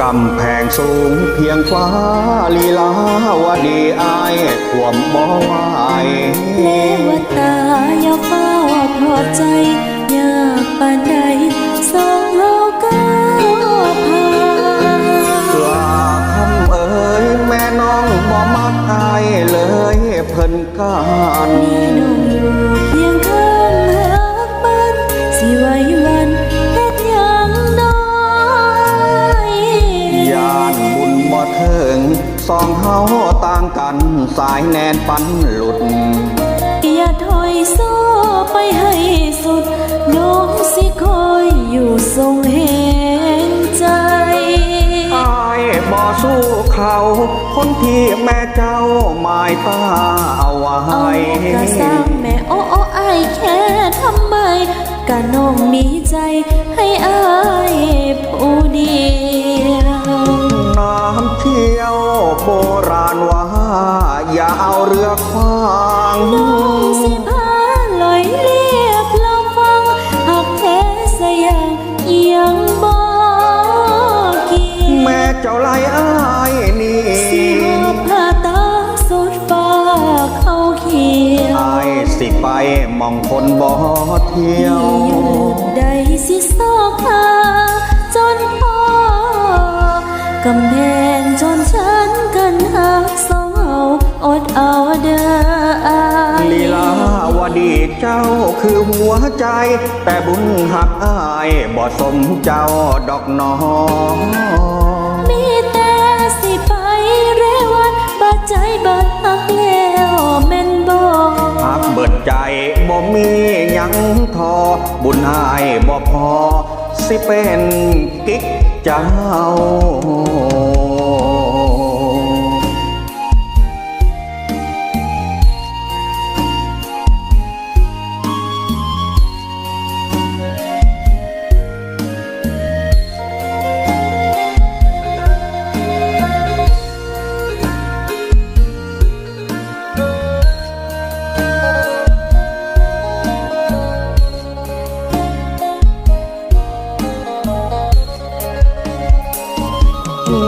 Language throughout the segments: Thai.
กำแพงสูงเพียงฟ้าลีลาวดีอายขวมบ่ไหวเทวตาอย่าเฝ้าทอดใจอยากปานใดสอง บุญบ่เถิงสองเฮาต่างกันสายแนนปันหลุด อย่าถอยโซ่ไปให้สุดน้องสิคอยอยู่ทรงแห่งใจอายบ่สู้เขา คนที่แม่เจ้าหมายตาเอาไว้เอากะสร้างแม่โอ้โอ้ไอายแค่ทำไมกะน้องมีใจให้อาย อย่าเอาเรือขวางน้องสิพาลอยเลียบลำฟังหักแท้สะยังเอียงบอกเกี่ยวแม่เจ้าไล่อายนี่สิหอบผ้าตาสุดฟ้าเข้าเขียวอายสิไปมองคนบ่เที่ยวอยู่ใดสิซอกหาจนพอกำแพงจนฉัน เจ้าคือหัวใจ แต่บุญหักอายบ่สมเจ้าดอกน้องมีแต่สิไปเรวันบัดใจบัดหักแล้วแม่นบอกหากเบิดใจบ่มียังทอ บุญหายบ่พอ สิเป็นกิ๊กเจ้า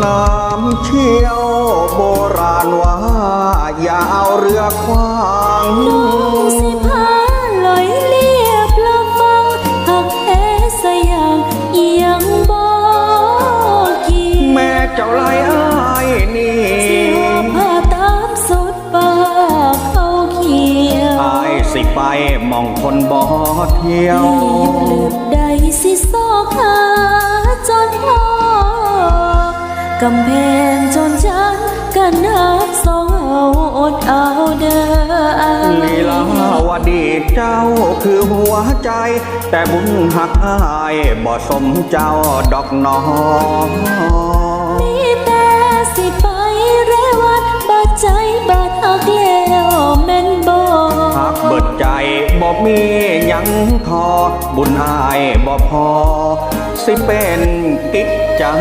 น้ำเชี่ยวโบราณว่าอย่าเอาเรือขวางน้องสิพาลอยเลียบลำฟังหักแท้สะยังเอียงบอกเกี่ยวแม่เจ้าไล่อายนี่สิหอบผ้าตามสุดปากเข้าเขียวอายสิไปมองคนบ่เที่ยวเหลือบใดสิซอกหาจนพอ กำแพงจนฉันกันหักสองเอาอดเอาเด้อลีลาวดีเจ้าคือหัวใจ แต่บุญหักอายบ่สมเจ้าดอกน้องมีแต่สิไปเรวันบาดใจบาดหักแล้วแม่นบอกหากเบิดใจบ่มียังทอบุญหายบ่พอ สิเป็นกิ๊กเจ้า